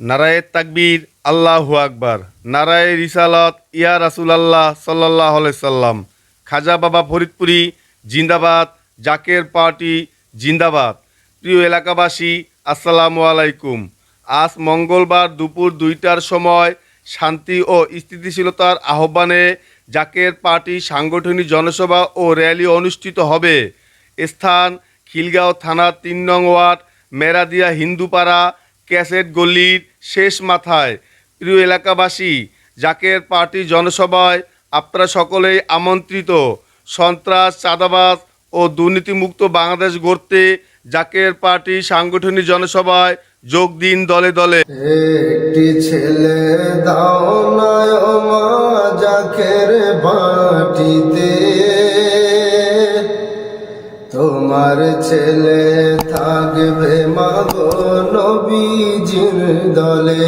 নারায়ে তাকবীর, আল্লাহু আকবার। নারায়ে রিসালত, ইয়া রাসুল আল্লাহ আলাইহি সাল্লাম। খাজা বাবা ফরিদপুরি, জিন্দাবাদ। জাকের পার্টি, জিন্দাবাদ। প্রিয় এলাকাবাসী, আসসালামু আলাইকুম। আজ মঙ্গলবার দুপুর দুইটার সময় শান্তি ও স্থিতিশীলতার আহ্বানে জাকের পার্টি সাংগঠনিক জনসভা ও র্যালি অনুষ্ঠিত হবে। স্থান, খিলগাঁও থানার তিন নং ওয়ার্ড, মেরাদিয়া হিন্দুপাড়া, ক্যাসেট গলির শেষ মাথায়। প্রিয় এলাকাবাসী, জাকের পার্টি জনসভায় আপনারা সকলেই আমন্ত্রিত। সন্ত্রাস, চাঁদাবাজ ও দুর্নীতিমুক্ত বাংলাদেশ গড়তে জাকের পার্টি সাংগঠনিক জনসভায় যোগ দিন দলে দলে। একটি ছেলে দাও মা জাকের বাটিতে তোমার ছেলে থাকবে মাগো নবীজির দলে।